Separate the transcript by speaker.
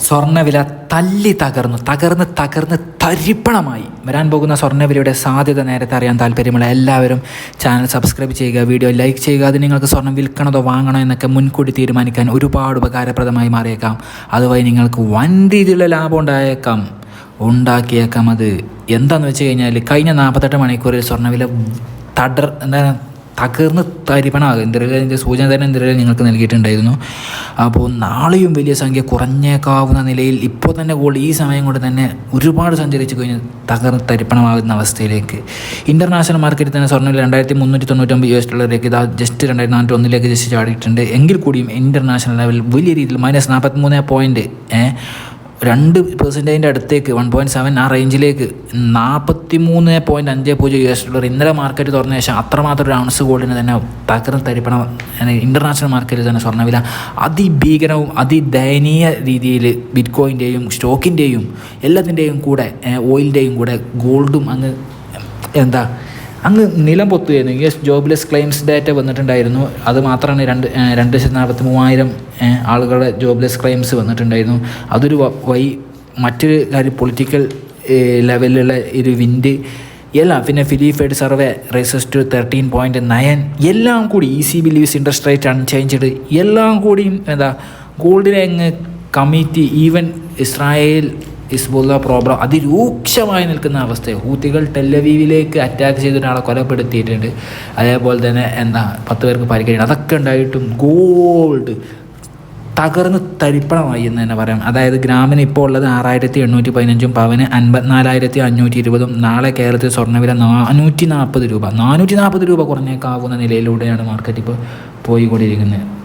Speaker 1: സ്വർണവില തല്ലി തകർന്നു തകർന്ന് തകർന്ന് തരിപ്പണമായി. വരാൻ പോകുന്ന സ്വർണവിലയുടെ സാധ്യത നേരത്തെ അറിയാൻ താല്പര്യമുള്ള എല്ലാവരും ചാനൽ സബ്സ്ക്രൈബ് ചെയ്യുക വീഡിയോ ലൈക്ക് ചെയ്യുക. അത് നിങ്ങൾക്ക് സ്വർണം വിൽക്കണതോ വാങ്ങണോ എന്നൊക്കെ മുൻകൂട്ടി തീരുമാനിക്കാൻ ഒരുപാട് ഉപകാരപ്രദമായി മാറിയേക്കാം. അതുവഴി നിങ്ങൾക്ക് വൻ രീതിയിലുള്ള ലാഭം ഉണ്ടായേക്കാം. ഉണ്ടാക്കിയേക്കാം അത്. എന്താണെന്ന് വെച്ച് കഴിഞ്ഞാൽ കഴിഞ്ഞ നാൽപ്പത്തെട്ട് മണിക്കൂറിൽ സ്വർണവില തടർ എന്താണ് തകർന്ന് തരിപ്പണാകും ഇന്ദ്രകാലിന്റെ സൂചന തന്നെ എന്തെങ്കിലും നിങ്ങൾക്ക് നൽകിയിട്ടുണ്ടായിരുന്നു. അപ്പോൾ നാളെയും വലിയ സംഖ്യ കുറഞ്ഞേക്കാവുന്ന നിലയിൽ ഇപ്പോൾ തന്നെ ഗോൾ ഈ സമയം കൊണ്ട് തന്നെ ഒരുപാട് സഞ്ചരിച്ചു കഴിഞ്ഞാൽ തകർന്ന് തരിപ്പണമാകുന്ന അവസ്ഥയിലേക്ക്. ഇന്റർനാഷണൽ മാർക്കറ്റിൽ തന്നെ സ്വർണം രണ്ടായിരത്തി മുന്നൂറ്റി തൊണ്ണൂറ്റൊമ്പത് യു എസ് ഡോളറിലേക്ക് ഇതാ ജസ്റ്റ് രണ്ടായിരത്തി നാനൂറ്റി ഒന്നിലേക്ക് ജസ്റ്റ് ചാടിയിട്ടുണ്ട്. എങ്കിൽ കൂടിയും ഇന്റർനാഷണൽ ലെവൽ വലിയ രീതിയിൽ മൈനസ് നാൽപ്പത്തി മൂന്ന് പോയിന്റ് രണ്ട് പെർസെന്റേജിന്റെ അടുത്തേക്ക് വൺ പോയിന്റ് സെവൻ ആ റേഞ്ചിലേക്ക് നാൽപ്പത്തി മൂന്ന് പോയിന്റ് അഞ്ച് പൂജ്യം യു എസ് ഡോളർ ഇന്നലെ മാർക്കറ്റ് തുറന്ന ശേഷം അത്രമാത്രം ഔൺസ് ഗോൾഡിന് തന്നെ തകർന്ന് തരിപ്പണം. ഇന്റർനാഷണൽ മാർക്കറ്റിൽ തന്നെ സ്വർണവില അതിഭീകരവും അതിദയനീയ രീതിയിൽ ബിറ്റ് കോയിന്റെയും സ്റ്റോക്കിന്റെയും എല്ലാത്തിന്റെയും കൂടെ ഓയിലിന്റെയും കൂടെ ഗോൾഡും അങ്ങ് എന്താ അങ്ങ് നിലം പൊത്തുകയായിരുന്നു. U S jobless claims data വന്നിട്ടുണ്ടായിരുന്നു. അത് മാത്രമാണ് രണ്ട് രണ്ട് ലക്ഷത്തി നാൽപ്പത്തി മൂവായിരം ആളുകളുടെ ജോബ്ലെസ് ക്ലെയിംസ് വന്നിട്ടുണ്ടായിരുന്നു. അതൊരു വൈ മറ്റൊരു കാര്യം പൊളിറ്റിക്കൽ ലെവലിലുള്ള ഒരു വിൻഡ്. എല്ലാം പിന്നെ Philly Fed survey rises to thirteen point nine എല്ലാം കൂടി E C B leaves interest rate unchanged. എല്ലാം കൂടിയും എന്താ ഗോൾഡിനെ അങ്ങ് committee even Israel Hezbollah problem അതിരൂക്ഷമായി നിൽക്കുന്ന അവസ്ഥ ഹൂത്തികൾ ടെല്ലവീവിലേക്ക് അറ്റാക്ക് ചെയ്ത ഒരാളെ കൊലപ്പെടുത്തിയിട്ടുണ്ട്. അതേപോലെ തന്നെ എന്താ പത്ത് പേർക്ക് പരിക്കേണ്ടി അതൊക്കെ ഉണ്ടായിട്ടും ഗോൾഡ് തകർന്ന് തരിപ്പണമായി എന്ന് തന്നെ പറയാം. അതായത് ഗ്രാമിന് ഇപ്പോൾ ഉള്ളത് ആറായിരത്തി എണ്ണൂറ്റി പതിനഞ്ചും പവന് അൻപത്തിനാലായിരത്തി അഞ്ഞൂറ്റി ഇരുപതും നാളെ കേരളത്തിൽ സ്വർണവില നാനൂറ്റി നാൽപ്പത് രൂപ. നാനൂറ്റി നാൽപ്പത് രൂപ കുറഞ്ഞേക്കാവുന്ന നിലയിലൂടെയാണ് മാർക്കറ്റ് ഇപ്പോൾ പോയിക്കൊണ്ടിരിക്കുന്നത്.